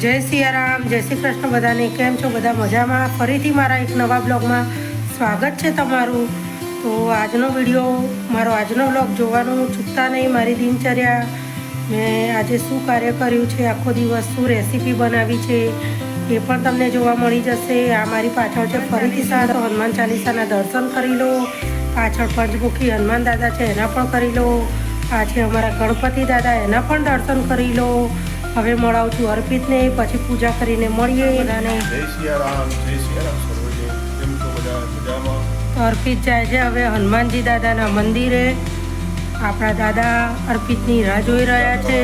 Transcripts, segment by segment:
જય સિયારામ, જય શ્રી કૃષ્ણ બધાને, કેમ છો બધા મજામાં? ફરીથી મારા એક નવા બ્લોગમાં સ્વાગત છે તમારું. તો આજનો વીડિયો, મારો આજનો બ્લોગ જોવાનું ચૂકતા નહીં, મારી દિનચર્યા. મેં આજે શું કાર્ય કર્યું છે, આખો દિવસ શું રેસીપી બનાવી છે, એ પણ તમને જોવા મળી જશે. આ મારી પાછળ છે, ફરીથી સારો હનુમાન ચાલીસાના દર્શન કરી લો. પાછળ પંચમુખી હનુમાન દાદા છે, એના પણ કરી લો. આ અમારા ગણપતિ દાદા, એના પણ દર્શન કરી લો. હવે મળાવું છું અર્પિતને પછી પૂજા કરીને મળીએ. તો અર્પિત જાય છે હવે હનુમાનજી દાદાના મંદિરે. આપણા દાદા અર્પિતની રાહ જોઈ રહ્યા છે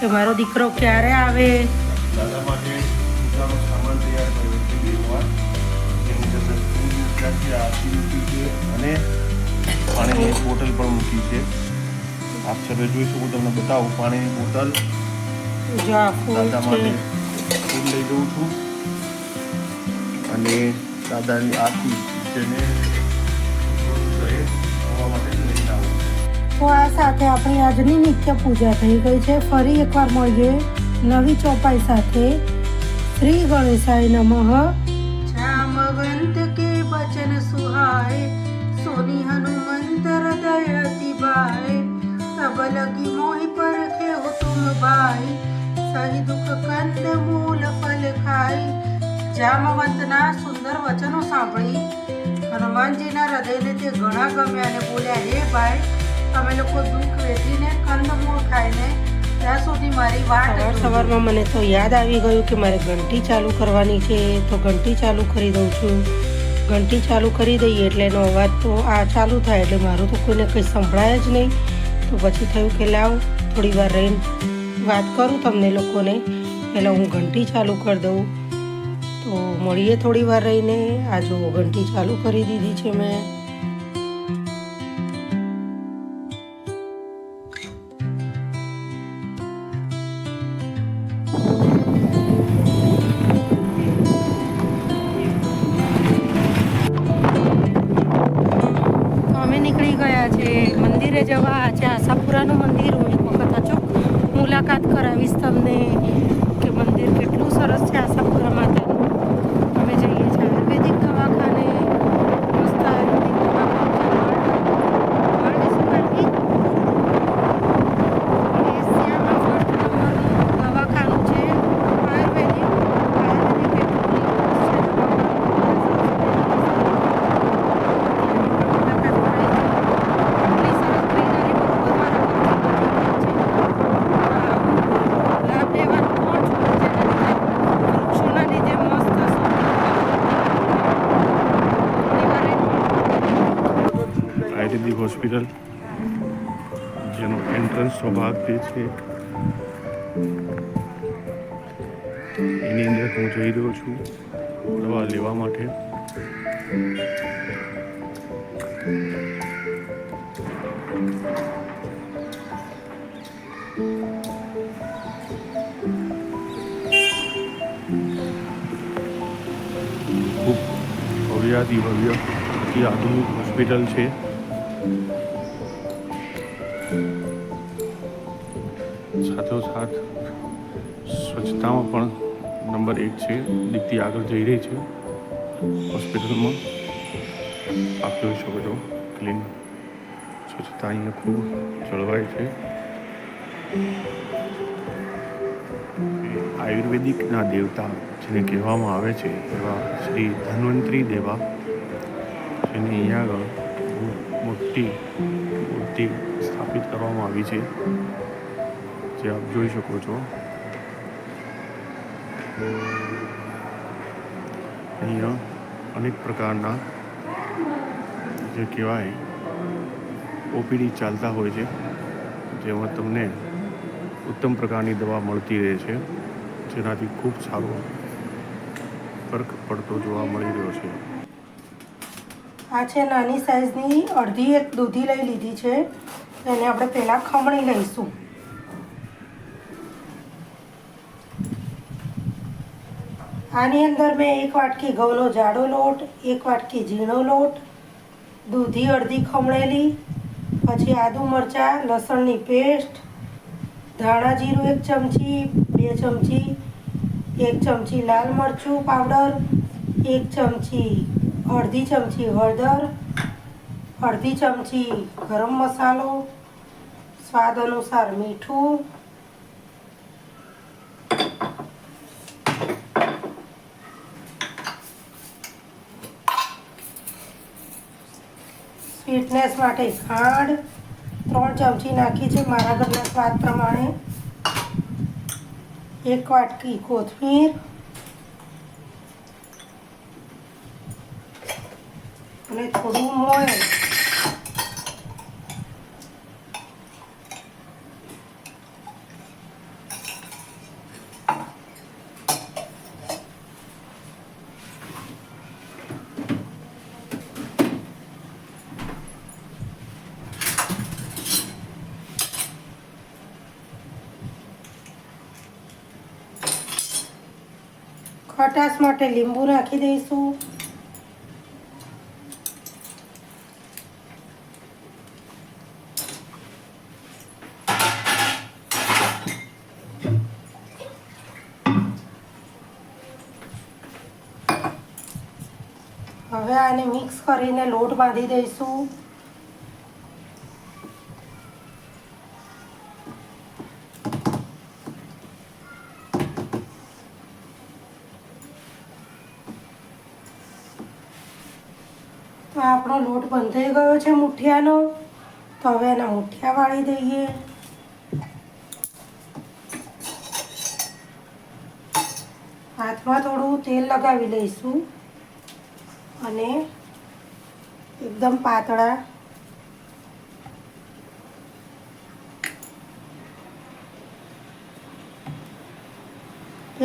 કે મારો દીકરો ક્યારે આવે. દાદા માટે સામાન તૈયાર અને પાણીની બોટલ પણ મૂકી છે. આપ સર્વે જોઈ શકો તમને બતાવું. પાણીની બોટલ દાદા માટે ફૂલ લઈ જઉં છું. અને દાદાની આરતી જેને તો આ સાથે આપણી આજની નિત્ય પૂજા થઈ ગઈ છે. ફરી એકવાર મળીએ નવી ચોપાઈ સાથે. શ્રી ગણેશાય નમઃ. જામવંત કે બચન સુહાય સોની હનુમંત હૃદય અતિ ભાઈ તબ લગી સહી દુઃખ કંદ મૂલ ફલ ખાઈ. જામવંતના સુંદર વચનો સાંભળી. હનુમાનજીના હૃદયને તે ઘણા ગમ્યા અને બોલ્યા હે ભાઈ તમે લોકો દુઃખ વેઠીને કંદમૂળ ખાઈને ત્યાં સુધી મારી વાટ સવારમાં મને તો યાદ આવી ગયું કે મારે ઘંટી ચાલુ કરવાની છે તો ઘંટી ચાલુ કરી દઉં છું. ઘંટી ચાલુ કરી દઈએ એટલે એનો અવાજ તો આ ચાલુ થાય એટલે મારું તો કોઈને કંઈ સંભળાય જ નહીં. તો પછી થયું કે લાવ થોડી વાર રહીને વાત કરું તમને લોકોને, પહેલાં હું ઘંટી ચાલુ કરી દઉં. તો મળીએ થોડી વાર રહીને. આ જો ઘંટી ચાલુ કરી દીધી છે મેં. કરાવીશ તમને કે મંદિર કેટલું સરસ છે આશાપુરા માતાનું અમે જઈએ છીએ આયુર્વેદિક દવાખાને મસ્ત આયુર્વેદિક દવાખાનું વર્લ્ડ શું નાખી? એશિયામાં ફર્સ્ટ નંબરનું દવાખાનું છે આયુર્વેદિક આયુર્વેદિક એટલું નિપુણ છે આયુર્વેદિક હોસ્પિટલ જેનો એન્ટ્રન્સનો ભાગ જે છે એની અંદર હું જઈ રહ્યો છું દવા લેવા માટે ખૂબ ભવ્યાતિ ભવ્ય અતિ આધુનિક હોસ્પિટલ છે સાથોસાથ સ્વચ્છતામાં પણ નંબર એક છે. દીપ્તિ આગળ જઈ રહી છે. હોસ્પિટલમાં. આપ જોઈ શકો છો ક્લીન સ્વચ્છતા અહીંયા ખૂબ જળવાય છે. આયુર્વેદિકના દેવતા જેને કહેવામાં આવે છે, એવા શ્રી ધન્વંતરી દેવા, જેને અહીંયા આગળ મોટી મૂર્તિ સ્થાપિત કરવામાં આવી છે. જે આપ જોઈ શકો છો. અહીંયા અનેક પ્રકારના જે કહેવાય ઓપીડી ચાલતા હોય છે, જેમાં તમને ઉત્તમ પ્રકારની દવા મળતી રહે છે, જેનાથી ખૂબ સારો ફરક પડતો જોવા મળી રહ્યો છે. આ છે નાની સાઇઝની અડધી એક દૂધી લઈ લીધી છે. એને આપણે પહેલાં ખમણી લઈશું. આની અંદર મેં એક વાટકી ઘઉંનો જાડો લોટ, એક વાટકી ઝીણો લોટ, દૂધી અડધી ખમણેલી, પછી આદુ મરચાં, લસણની પેસ્ટ, ધાણા જીરું એક ચમચી, બે ચમચી, એક ચમચી લાલ મરચું પાવડર, એક ચમચી અડધી ચમચી હળદર, અડધી ચમચી ગરમ મસાલો, સ્વાદ અનુસાર મીઠું સ્વીટનેસ માટે ખાંડ ત્રણ ચમચી નાખી છે મારા ઘરના સ્વાદ પ્રમાણે. એક વાટકી કોથમીર અને થોડું મોય ખટાશ માટે લીંબુ નાખી દઈશું. હવે આને મિક્સ કરીને લોટ બાંધી દઈશું. તો આપણો લોટ બંધાઈ ગયો છે મુઠિયાનો. તો હવે એના મુઠિયા વાળી દઈએ. હાથમાં થોડું તેલ લગાવી લઈશું. અને એકદમ પાતળા.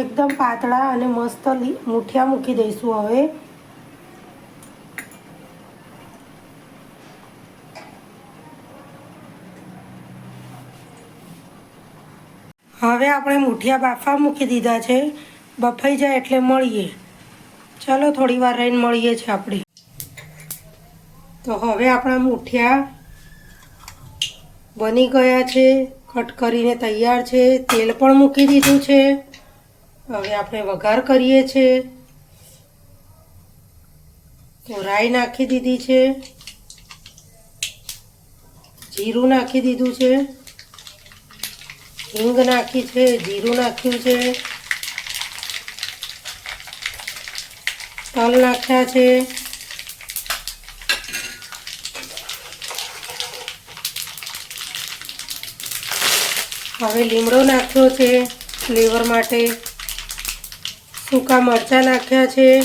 એકદમ પાતળા અને મસ્ત મૂઠિયા મૂકી દઈશું હવે. હવે આપણે મૂઠિયા બાફા મૂકી દીધા છે. બફાઈ જાય એટલે મળીએ. ચલો, થોડી વાર રહીને મળીએ છીએ આપણે. તો હવે આપણા મુઠિયા બની ગયા છે, કટ કરીને તૈયાર છે, તેલ પણ મૂકી દીધું છે. હવે આપણે વઘાર કરીએ છીએ. તો રાઈ નાખી દીધી છે. જીરું નાખી દીધું છે. હિંગ નાખી છે, જીરું નાખ્યું છે. તલ નાખ્યા છે. હવે લીમડો નાખ્યો છે ફ્લેવર માટે. સૂકા મરચાં નાખ્યા છે.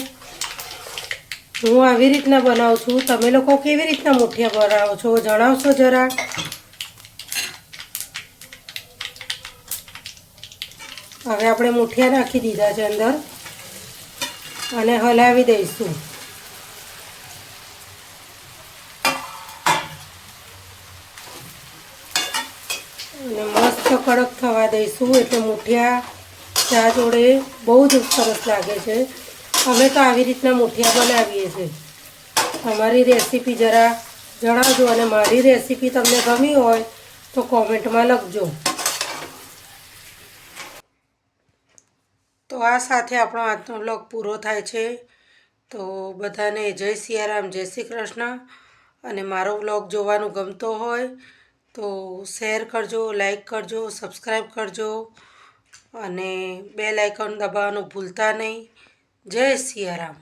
હું આવી રીતના બનાવું છું. તમે લોકો કેવી રીતના મુઠિયા બનાવો છો? જણાવશો જરા. હવે આપણે મુઠિયા નાખી દીધા છે અંદર. અને હલાવી દઈશું. અને મસ્ત કડક થવા દઈશું, એટલે મુઠિયા ચા જોડે બહુ જ સરસ લાગે છે. અમે તો આવી રીતના મુઠિયા બનાવીએ છીએ. તમારી રેસીપી જરા જણાવજો અને મારી રેસીપી તમને ગમી હોય તો કોમેન્ટમાં લખજો. તો આ સાથે આપણો આજનો બ્લોગ પૂરો થાય છે. તો બધાને જય સિયારામ, જય શ્રી કૃષ્ણ. અને મારો બ્લોગ જોવાનું ગમતો હોય તો શેર કરજો, લાઈક કરજો, સબસ્ક્રાઈબ કરજો. અને બે લાઇકન દબાવવાનું ભૂલતા નહીં. જય સિયારામ.